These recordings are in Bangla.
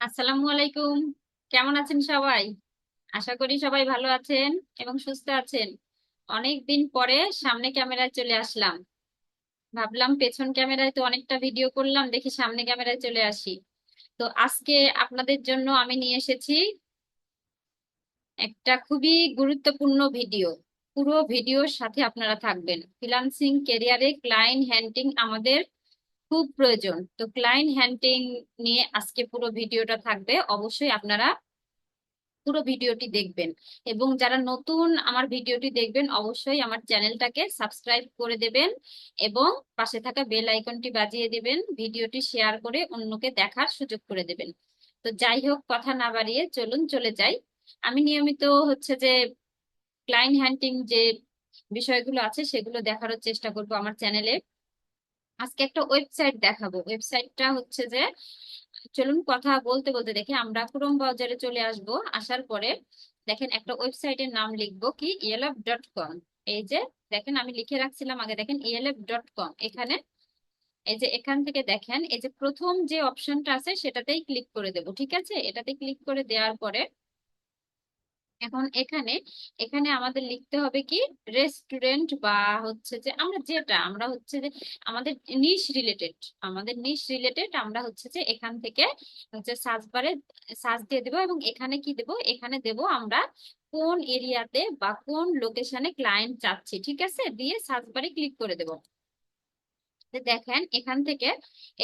আসসালামু আলাইকুম। কেমন আছেন সবাই? আশা করি সবাই ভালো আছেন এবং সুস্থ আছেন। অনেক দিন পরে সামনে ক্যামেরায় চলে আসলাম। ভাবলাম পেছন ক্যামেরায় তো অনেকটা ভিডিও করলাম, দেখি সামনে ক্যামেরায় চলে আসি। তো আজকে আপনাদের জন্য আমি নিয়ে এসেছি একটা খুবই গুরুত্বপূর্ণ ভিডিও। পুরো ভিডিওর সাথে আপনারা থাকবেন। ফ্রিল্যান্সিং ক্যারিয়ারে ক্লায়েন্ট হ্যান্ডিং আমাদের খুব প্রয়োজন। তো ক্লায়েন্ট হ্যান্ডিং নিয়ে আজকে পুরো ভিডিওটা থাকবে। অবশ্যই আপনারা পুরো ভিডিওটি দেখবেন। এবং যারা নতুন আমার ভিডিওটি দেখবেন, অবশ্যই আমার চ্যানেলটাকে সাবস্ক্রাইব করে দেবেন এবং পাশে থাকা বেল আইকনটি বাজিয়ে দেবেন, ভিডিওটি শেয়ার করে অন্যকে দেখার সুযোগ করে দেবেন। তো যাই হোক, কথা না বাড়িয়ে চলুন, চলে যাই। আমি নিয়মিত হচ্ছে যে ক্লায়েন্ট হ্যান্ডিং যে বিষয়গুলো আছে, সেগুলো দেখারও চেষ্টা করব আমার চ্যানেলে। আজকে একটা ওয়েবসাইট দেখাবো। ওয়েবসাইটটা হচ্ছে যে, চলুন কথা বলতে বলতে দেখি, আমরা ক্রোম ব্রাউজারে চলে আসব। আসার পরে দেখেন একটা ওয়েবসাইটের নাম লিখব কি? ইএলএফ ডট কম এই যে, দেখেন আমি লিখে রাখছিলাম আগে, দেখেন ইএলএফ ডট কম এখানে, এই যে এখান থেকে দেখেন, এই যে প্রথম যে অপশনটা আছে সেটাতেই ক্লিক করে দেব, ঠিক আছে? এটাতে ক্লিক করে দেওয়ার পরে এখন এখানে এখানে আমাদের লিখতে হবে কি? রেস্টুরেন্ট বা হচ্ছে যে আমরা যেটা, আমরা হচ্ছে যে আমাদের নিশ রিলেটেড আমাদের নিশ রিলেটেড আমরা হচ্ছে যে এখান থেকে হচ্ছে সার্চ বারে সার্চ দিয়ে দেবো এবং এখানে কি দেব? এখানে দেব আমরা কোন এরিয়াতে বা কোন লোকেশনে ক্লায়েন্ট চাচ্ছি, ঠিক আছে? দিয়ে সার্চ বারে ক্লিক করে দেবো। দেখেন এখান থেকে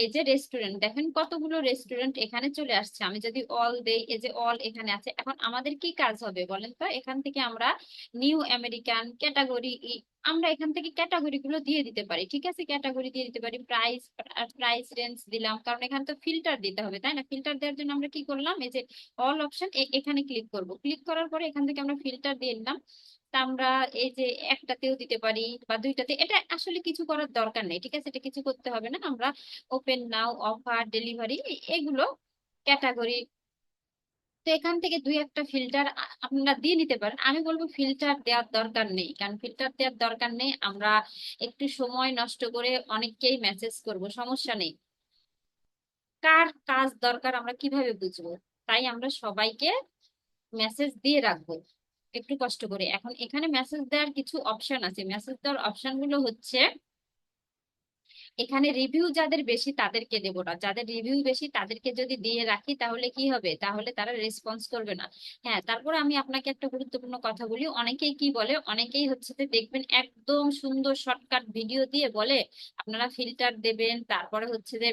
এই যে রেস্টুরেন্ট দেখেন কতগুলো রেস্টুরেন্ট এখানে চলে আসছে। আমি যদি অল দেই, এই যে অল এখানে আছে, এখন আমাদের কি কাজ হবে বলেন তো? এখান থেকে আমরা নিউ আমেরিকান ক্যাটাগরি আমরা এখান থেকে ক্যাটাগরি গুলো দিয়ে দিতে পারি, ঠিক আছে? ক্যাটাগরি দিয়ে দিতে পারি প্রাইস প্রাইস রেঞ্জ দিলাম, কারণ এখানে তো ফিল্টার দিতে হবে, তাই না? ফিল্টার দেওয়ার জন্য আমরা কি করলাম? এই যে অল অপশন এখানে ক্লিক করব। ক্লিক করার পরে এখান থেকে আমরা ফিল্টার দিয়ে নিলাম। আমরা এই যে একটাতেও দিতে পারি বা দুইটাতে, এটা আসলে কিছু করার দরকার নেই, ঠিক আছে? এটা কিছু করতে হবে না। আমরা ওপেন নাও অফার ডেলিভারি এগুলো ক্যাটাগরি তো এখান থেকে দুই একটা ফিল্টার আপনারা দিয়ে নিতে পারেন। আমি বলব ফিল্টার দেওয়ার দরকার নেই, কারণ ফিল্টার দেওয়ার দরকার নেই। আমরা একটু সময় নষ্ট করে অনেককেই মেসেজ করব, সমস্যা নেই। কার কাজ দরকার আমরা কীভাবে বুঝব? তাই আমরা সবাইকে মেসেজ দিয়ে রাখব। একটু কষ্ট করে। এখন এখানে মেসেজ দেওয়ার কিছু অপশন আছে। মেসেজ দেওয়ার অপশনগুলো হচ্ছে, এখানে রিভিউ যাদের বেশি তাদেরকে দেবো না। যাদের রিভিউ বেশি তাদেরকে যদি দিয়ে রাখি তাহলে কি হবে? তাহলে তারা রেসপন্স করবে না। হ্যাঁ তারপরে আমি আপনাকে একটা গুরুত্বপূর্ণ কথা বলি। অনেকেই কি বলে? অনেকেই হচ্ছে যে দেখবেন একদম সুন্দর শর্টকাট ভিডিও দিয়ে বলে, আপনারা ফিল্টার দেবেন, তারপরে হচ্ছে যে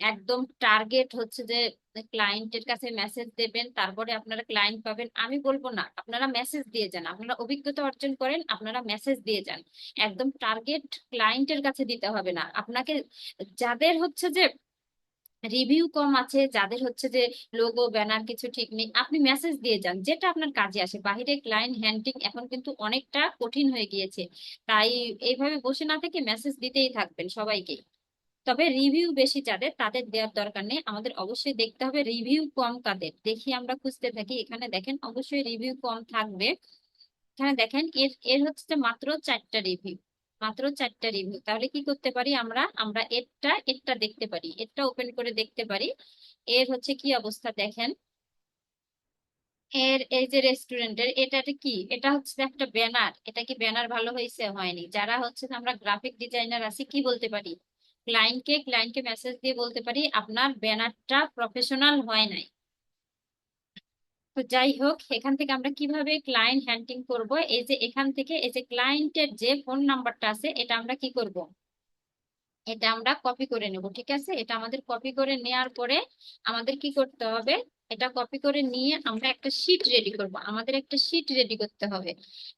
একদম টার্গেট হচ্ছে যে ক্লায়েন্টের কাছে মেসেজ দেবেন, তারপরে আপনারা ক্লায়েন্ট পাবেন। আমি বলব না, আপনারা মেসেজ দিয়ে যান, আপনারা অভিজ্ঞতা অর্জন করেন, আপনারা মেসেজ দিয়ে যান। একদম টার্গেট ক্লায়েন্টের কাছে দিতে হবে না। আপনাকে যাদের হচ্ছে যে রিভিউ কম আছে, যাদের হচ্ছে যে লোগো ব্যানার কিছু ঠিক নেই, আপনি মেসেজ দিয়ে যান, যেটা আপনার কাজে আসে। বাহিরে ক্লায়েন্ট হ্যান্ডিং এখন কিন্তু অনেকটা কঠিন হয়ে গিয়েছে। তাই এইভাবে বসে না থেকে মেসেজ দিতেই থাকবেন সবাইকে তবে রিভিউ বেশি যাদের, তাদের দেওয়ার দরকার নেই। আমাদের অবশ্যই দেখতে হবে রিভিউ কম কাদের। দেখি আমরা খুঁজতে থাকি। এখানে দেখেন, অবশ্যই রিভিউ কম থাকবে। এখানে দেখেন, এর এর হচ্ছে মাত্র চারটা রিভিউ মাত্র চারটা রিভিউ তাহলে কি করতে পারি আমরা? আমরা এরটা এরটা দেখতে পারি। এরটা ওপেন করে দেখতে পারি। এর হচ্ছে কি অবস্থা দেখেন। এর, এই যে রেস্টুরেন্টের এটা কি? এটা হচ্ছে একটা ব্যানার এটা কি ব্যানার ভালো হয়েছে? হয়নি। যারা হচ্ছে আমরা গ্রাফিক ডিজাইনার আছি, কি বলতে পারি? ক্লায়েন্টকে ক্লায়েন্টকে মেসেজ দিয়ে বলতে পারি, আপনার ব্যানারটা প্রফেশনাল হয় নাই। তো যাই হোক, এখান থেকে আমরা কীভাবে ক্লায়েন্ট হ্যান্ডিং করব? এই যে এখান থেকে, এই যে ক্লায়েন্টের যে ফোন নাম্বারটা আছে, এটা আমরা কি করব? এটা আমরা কপি করে নেব, ঠিক আছে? এটা আমাদের কপি করে নেওয়ার পরে আমাদের কি করতে হবে? এটা কপি করে নিয়ে আমরা একটা শিট রেডি করব। আমাদের একটা শিট রেডি করতে হবে।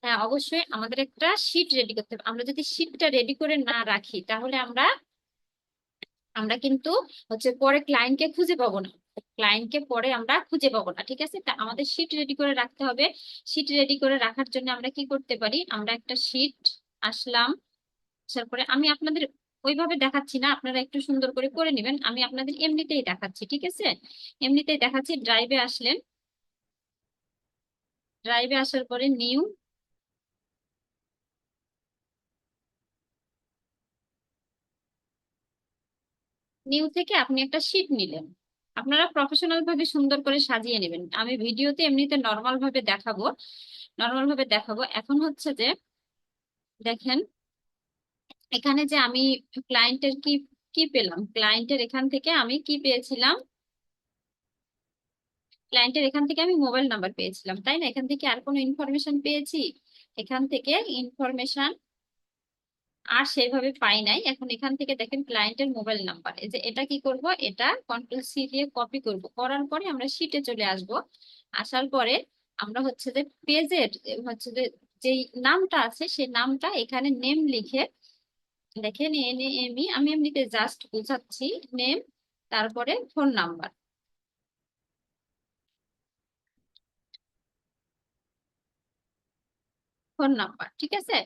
হ্যাঁ অবশ্যই আমাদের একটা শিট রেডি করতে হবে। আমরা যদি শিটটা রেডি করে না রাখি, তাহলে আমরা আমরা কিন্তু হচ্ছে পরে ক্লায়েন্টকে খুঁজে পাবো না। ক্লায়েন্টকে পরে আমরা খুঁজে পাবো না, ঠিক আছে? তা আমাদের শিট রেডি করে রাখতে হবে। শিট রেডি করে রাখার জন্য আমরা কি করতে পারি? আমরা একটা শিট আসলাম, আসার পরে আমি আপনাদের ওইভাবে দেখাচ্ছি না, আপনারা একটু সুন্দর করে করে নেবেন। আমি আপনাদের এমনিতেই দেখাচ্ছি, ঠিক আছে? এমনিতেই দেখাচ্ছি ড্রাইভে আসলেন। ড্রাইভে আসার পরে নিউ নিউ থেকে আপনি একটা শিট নিলেন। আপনারা প্রফেশনাল ভাবে সুন্দর করে সাজিয়ে নেবেন। আমি ভিডিওতে এমনিতে নর্মাল ভাবে দেখাবো নর্মাল ভাবে দেখাবো। এখন হচ্ছে যে, দেখেন, এখানে যে আমি ক্লায়েন্টের কি কি পেলাম? ক্লায়েন্টের এখান থেকে আমি কি পেয়েছিলাম? ক্লায়েন্টের এখান থেকে আমি মোবাইল নাম্বার পেয়েছিলাম, তাই না? এখান থেকে আর কোনো ইনফরমেশন পেয়েছি? এখান থেকে ইনফরমেশন আর সেইভাবে পাই নাই। এখন এখান থেকে দেখেন ক্লায়েন্টের মোবাইল নাম্বার এই যে এটা কি করব? এটা কন্ট্রোল সি দিয়ে কপি করব। করার পরে আমরা শিটে চলে আসব। আসার পরে আমরা হচ্ছে যে পেজের হচ্ছে যে যেই নামটা আছে সেই নামটা এখানে নেম লিখে দেখেন এন এমই আমি এমনিতে জাস্ট বোঝাচ্ছি নেম তারপরে ফোন নাম্বার ফোন নাম্বার, ঠিক আছে?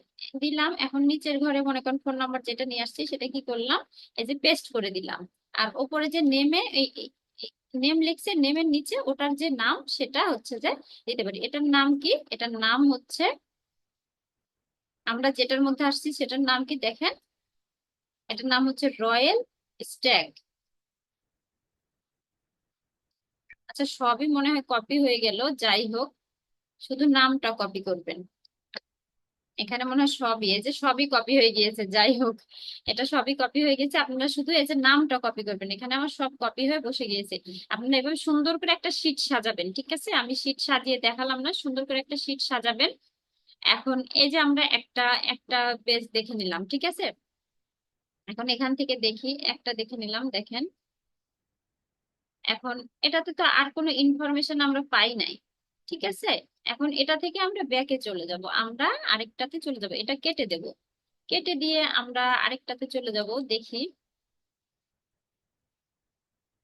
দিলাম, এখন নিচের ঘরে মনে করেন ফোন নাম্বার যেটা নিয়ে আসছি সেটা কি করলাম? এই যে পেস্ট করে দিলাম। আর ওপরে যে নেমে এই নেম লিখছে নেমের নিচে ওটার যে নাম সেটা হচ্ছে যে দিতে পারি। এটার নাম কি? এটার নাম হচ্ছে, আমরা যেটার মধ্যে আসছি সেটার নাম কি দেখেন? এটার নাম হচ্ছে রয়্যাল স্ট্যাগ। আচ্ছা সবই মনে হয় কপি হয়ে গেল, যাই হোক, শুধু নামটা কপি করবেন। এখানে মনে হয় সবই, এই যে সবই কপি হয়ে গিয়েছে, যাই হোক। এটা সবই কপি হয়ে গেছে, আপনারা শুধু এই যে নামটা কপি করবেন, এখানে আমার সব কপি হয়ে বসে গিয়েছে। আপনারা এভাবে সুন্দর করে একটা শীট সাজাবেন, ঠিক আছে? আমি শীট সাজিয়ে দেখালাম না, সুন্দর করে একটা শীট সাজাবেন। এখন এই যে আমরা একটা একটা পেজ দেখে নিলাম, ঠিক আছে? এখন এখান থেকে দেখি, একটা দেখে নিলাম, দেখেন। এখন এটাতে তো আর কোনো ইনফরমেশন আমরা পাই নাই। ঠিক আছে? এখন এটা থেকে আমরা ব্যাকে চলে যাব। আমরা আরেকটাতে চলে যাব। এটা কেটে দেব। কেটে দিয়ে আমরা আরেকটাতে চলে যাব। দেখি।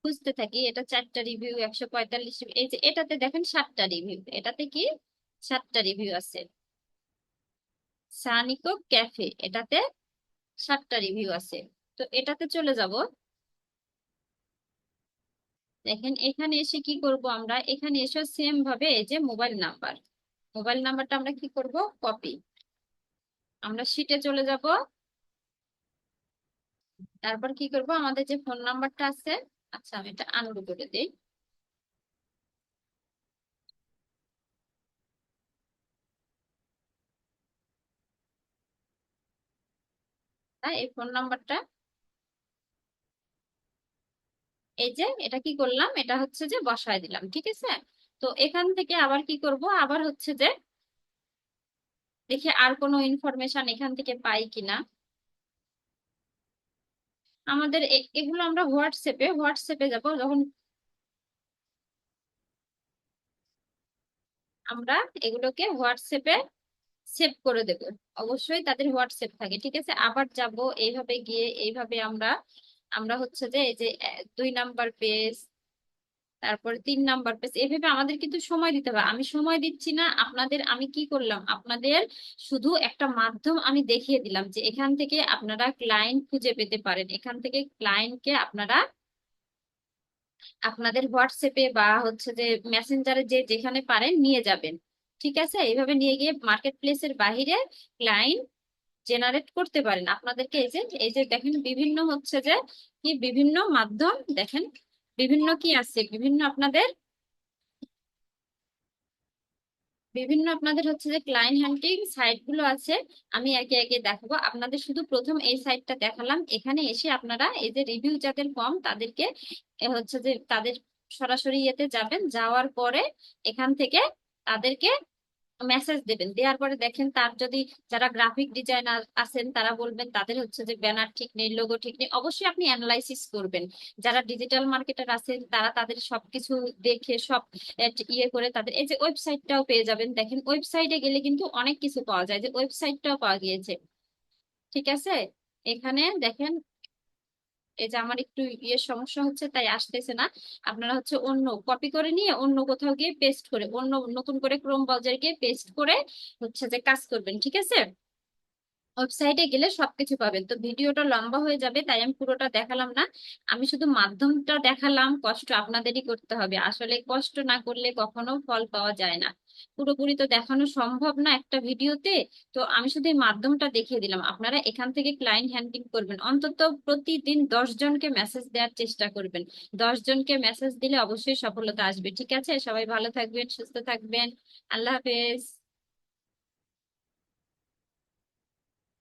খুঁজতে থাকি, এটা চারটা রিভিউ একশো পঁয়তাল্লিশ এই যে এটাতে দেখেন সাতটা রিভিউ এটাতে কি? সাতটা রিভিউ আছে। সানিকো ক্যাফে। এটাতে সাতটা রিভিউ আছে। তো এটাতে চলে যাব। দেখেন এখানে এসে কি করব আমরা? এখানে এসে সেম ভাবে এই যে মোবাইল নাম্বার মোবাইল নাম্বারটা আমরা কি করব? কপি আমরা শিটে চলে যাব। তারপর কি করব? আমাদের যে ফোন নাম্বারটা আছে আচ্ছা আমি এটা আনডু করে দিই। এই ফোন নাম্বারটা এই যে এটা কি করলাম? এটা হচ্ছে যে বসায় দিলাম, ঠিক আছে? তো এখান থেকে আবার কি করব? আবার হচ্ছে যে দেখি আর কোনো ইনফরমেশন এখান থেকে পাই কিনা। আমাদের এগুলো আমরা হোয়াটসঅ্যাপে হোয়াটসঅ্যাপে যাব যখন আমরা এগুলোকে হোয়াটসঅ্যাপে সেভ করে দেব। অবশ্যই তাদের হোয়াটসঅ্যাপ থাকে, ঠিক আছে? আবার যাব এইভাবে গিয়ে এইভাবে আমরা আমরা হচ্ছে যে এই যে দুই নাম্বার পেজ, তারপরে তিন নাম্বার পেজ, এভাবে আমাদের কিন্তু সময় দিতে হবে। আমি সময় দিচ্ছি না, আপনাদের আমি কি করলাম? আপনাদের শুধু একটা মাধ্যম আমি দেখিয়ে দিলাম যে এখান থেকে আপনারা ক্লায়েন্ট খুঁজে পেতে পারেন। এখান থেকে ক্লায়েন্টকে আপনারা, আপনাদের হোয়াটসঅ্যাপে বা হচ্ছে যে মেসেঞ্জারে যে যেখানে পারেন নিয়ে যাবেন। ঠিক আছে? এইভাবে নিয়ে গিয়ে মার্কেট প্লেসের বাহিরে ক্লায়েন্ট জেনারেট করতে পারেন। আপনাদেরকে এই যে এই যে দেখেন বিভিন্ন হচ্ছে যে কি বিভিন্ন মাধ্যম দেখেন, বিভিন্ন কি আছে? বিভিন্ন আপনাদের বিভিন্ন আপনাদের হচ্ছে যে ক্লায়েন্ট হান্টিং সাইটগুলো আছে, আমি একে একে দেখাবো। আপনাদের শুধু প্রথম এই সাইটটা দেখালাম। এখানে এসে আপনারা এই যে রিভিউ যাদের কম তাদেরকে হচ্ছে যে তাদের সরাসরি ইয়েতে যাবেন। যাওয়ার পরে এখান থেকে তাদেরকে মেসেজ দেবেন। দেওয়ার পরে দেখেন তার যদি যারা গ্রাফিক ডিজাইনার আছেন, তারা বলবেন তাদের হচ্ছে যে ব্যানার ঠিক নেই লোগো ঠিক নেই। অবশ্যই আপনি অ্যানালাইসিস করবেন। যারা ডিজিটাল মার্কেটার আছেন, তারা তাদের সবকিছু দেখে, সব ইয়ে করে তাদের, এই যে ওয়েবসাইটটাও পেয়ে যাবেন। দেখেন ওয়েবসাইটে গেলে কিন্তু অনেক কিছু পাওয়া যায়। যে ওয়েবসাইটটাও পাওয়া গিয়েছে। ঠিক আছে? এখানে দেখেন এই যে আমার একটু ইয়ে সমস্যা হচ্ছে, তাই আসতেছে না। আপনারা হচ্ছে অন্য কপি করে নিয়ে অন্য কোথাও গিয়ে পেস্ট করে, অন্য নতুন করে ক্রোম ব্রাউজার গিয়ে পেস্ট করে হচ্ছে যে কাজ করবেন, ঠিক আছে? ওয়েবসাইটে গেলে সবকিছু পাবেন। তো ভিডিওটা লম্বা হয়ে যাবে, তাই আমি পুরোটা দেখালাম না। আমি শুধু মাধ্যমটা দেখালাম, কষ্ট আপনাদেরই করতে হবে। আসলে কষ্ট না করলে কখনো ফল পাওয়া যায় না। পুরোপুরি তো দেখানো সম্ভব না একটা ভিডিওতে। তো আমি শুধু এই মাধ্যমটা দেখিয়ে দিলাম। আপনারা এখান থেকে ক্লায়েন্ট হ্যান্ডলিং করবেন। অন্তত প্রতিদিন দশ জনকে মেসেজ দেওয়ার চেষ্টা করবেন। দশ জনকে মেসেজ দিলে অবশ্যই সফলতা আসবে। ঠিক আছে? সবাই ভালো থাকবেন, সুস্থ থাকবেন। আল্লাহ হাফেজ।